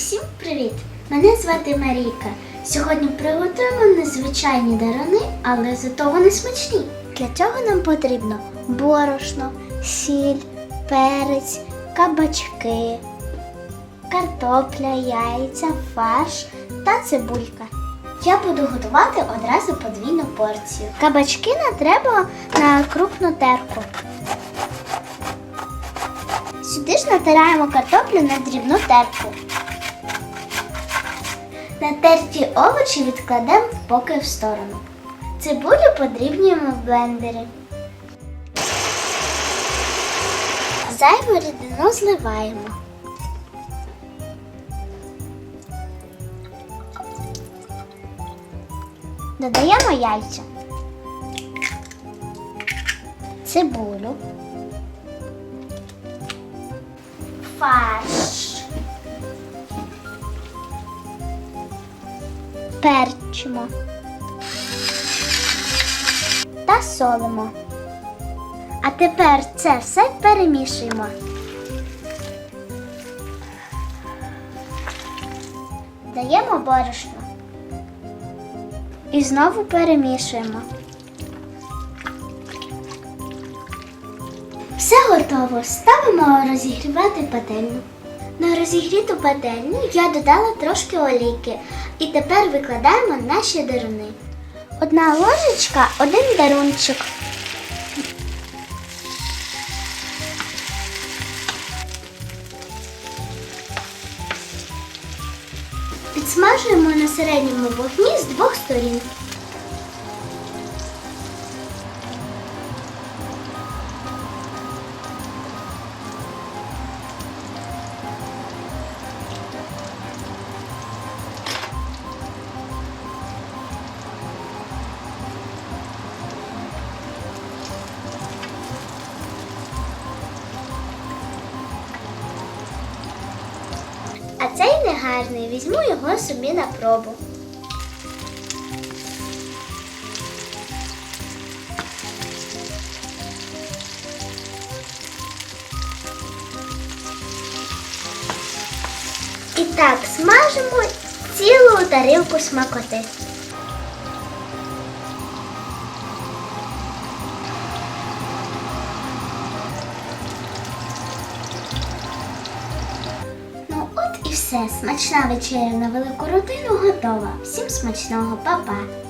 Усім привіт! Мене звати Марійка. Сьогодні приготуємо незвичайні дарини, але зато вони смачні. Для цього нам потрібно борошно, сіль, перець, кабачки, картопля, яйця, фарш та цибулька. Я буду готувати одразу подвійну порцію. Кабачки не треба на крупну терку. Сюди ж натираємо картоплю на дрібну терку. Натерті овочі відкладемо поки в сторону. Цибулю подрібнюємо в блендері. Зайву рідину зливаємо. Додаємо яйця. Цибулю. Фарш. Перчимо. Та солимо. А тепер це все перемішуємо. Даємо борошно. І знову перемішуємо. Все готово. Ставимо розігрівати пательню. На розігріту пательню я додала трошки олійки і тепер викладаємо наші даруни. Одна ложечка, один дарунчик. Підсмажуємо на середньому вогні з двох сторін. А цей негарний, візьму його собі на пробу. І так смажимо цілу тарілку смакоти. І все. Смачна вечеря на велику родину готова. Всім смачного, па-па!